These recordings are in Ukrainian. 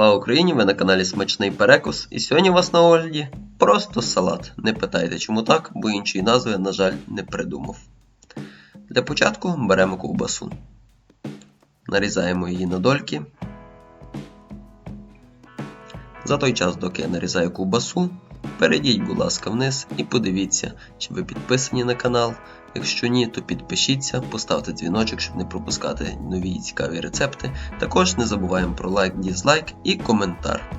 Слава Україні! Ви на каналі Смачний Перекус. І сьогодні у вас на огляді просто салат. Не питайте, чому так, бо іншої назви, на жаль, не придумав. Для початку беремо ковбасу. Нарізаємо її на дольки. За той час, доки я нарізаю ковбасу, перейдіть, будь ласка, вниз і подивіться, чи ви підписані на канал. Якщо ні, то підпишіться, поставте дзвіночок, щоб не пропускати нові цікаві рецепти. Також не забуваємо про лайк, дізлайк і коментар.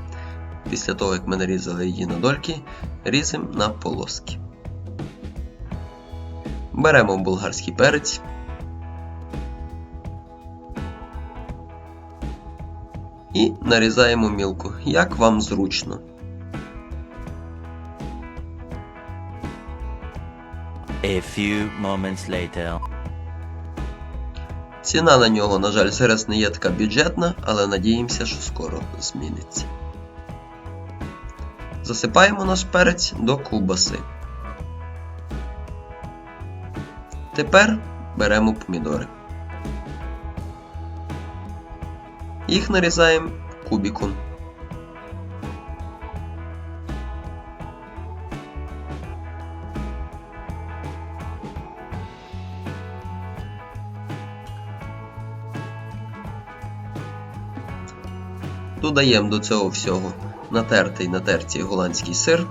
Після того, як ми нарізали її на дольки, різемо на полоски. Беремо болгарський перець. І нарізаємо мілко, як вам зручно. A few moments later. Ціна на нього, на жаль, зараз не є така бюджетна, але надіємося, що скоро зміниться. Засипаємо наш перець до ковбаси. Тепер беремо помідори. Їх нарізаємо кубіком. Додаємо до цього всього натертий на терці голландський сир.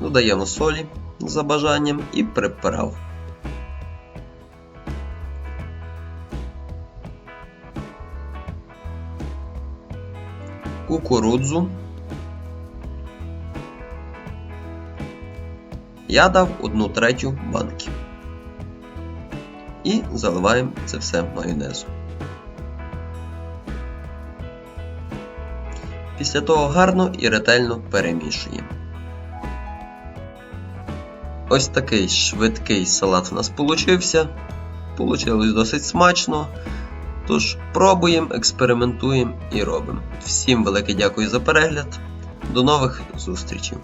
Додаємо солі за бажанням і приправ. Кукурудзу. Я дав 1 третю банки. І заливаємо це все майонезом. Після того гарно і ретельно перемішуємо. Ось такий швидкий салат у нас получився. Получилось досить смачно. Тож пробуємо, експериментуємо і робимо. Всім велике дякую за перегляд. До нових зустрічей!